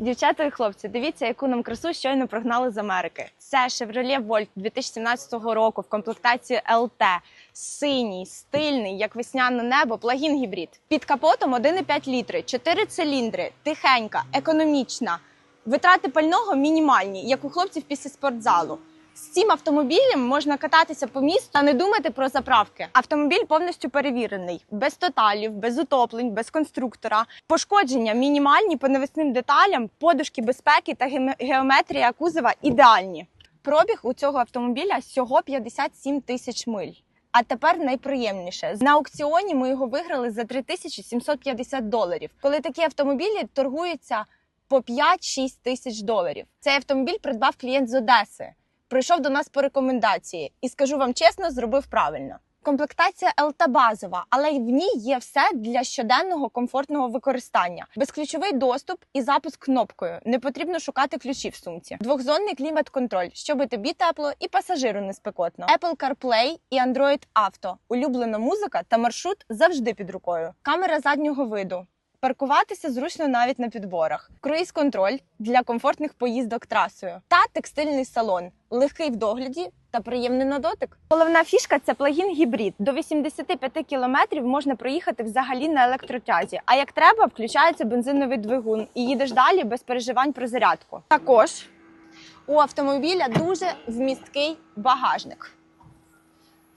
Дівчата і хлопці, дивіться, яку нам красу щойно прогнали з Америки. Це Chevrolet Volt 2017 року в комплектації LT. Синій, стильний, як весняне небо, плагін гібрид. Під капотом 1,5 літри, 4 циліндри, тихенька, економічна. Витрати пального мінімальні, як у хлопців після спортзалу. З цим автомобілем можна кататися по місту та не думати про заправки. Автомобіль повністю перевірений, без тоталів, без утоплень, без конструктора. Пошкодження мінімальні по навісним деталям, подушки безпеки та геометрія кузова ідеальні. Пробіг у цього автомобіля всього 57 тисяч миль. А тепер найприємніше на аукціоні ми його виграли за 3750 доларів. Коли такі автомобілі торгуються по 5-6 тисяч доларів. Цей автомобіль придбав клієнт з Одеси. Прийшов до нас по рекомендації і скажу вам чесно, зробив правильно. Комплектація ЛТ базова, але в ній є все для щоденного комфортного використання. Безключовий доступ і запуск кнопкою. Не потрібно шукати ключі в сумці. Двохзонний клімат-контроль, щоб тобі тепло і пасажиру не спекотно. Apple CarPlay і Android Auto. Улюблена музика та маршрут завжди під рукою. Камера заднього виду. Паркуватися зручно навіть на підборах, круїз-контроль для комфортних поїздок трасою та текстильний салон, легкий в догляді та приємний на дотик. Головна фішка це плагін гібрид. До 85 кілометрів можна проїхати взагалі на електротязі. А як треба, включається бензиновий двигун і їдеш далі без переживань про зарядку. Також у автомобіля дуже вмісткий багажник.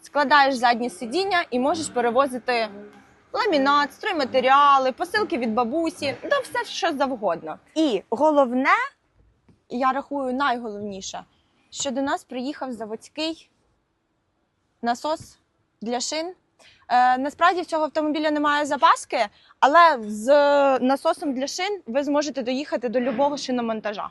Складаєш заднє сидіння і можеш перевозити ламінат, стройматеріали, посилки від бабусі, да все що завгодно. І головне, я рахую, найголовніше, що до нас приїхав заводський насос для шин. Е, насправді в цього автомобіля немає запаски, але з насосом для шин ви зможете доїхати до любого шиномонтажа.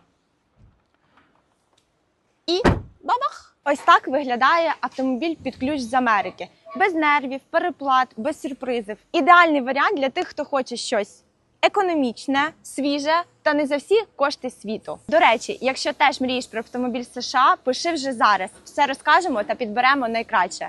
І бабах! Ось так виглядає автомобіль під ключ з Америки. Без нервів, переплат, без сюрпризів. Ідеальний варіант для тих, хто хоче щось економічне, свіже та не за всі кошти світу. До речі, якщо теж мрієш про автомобіль США, пиши вже зараз. Все розкажемо та підберемо найкраще.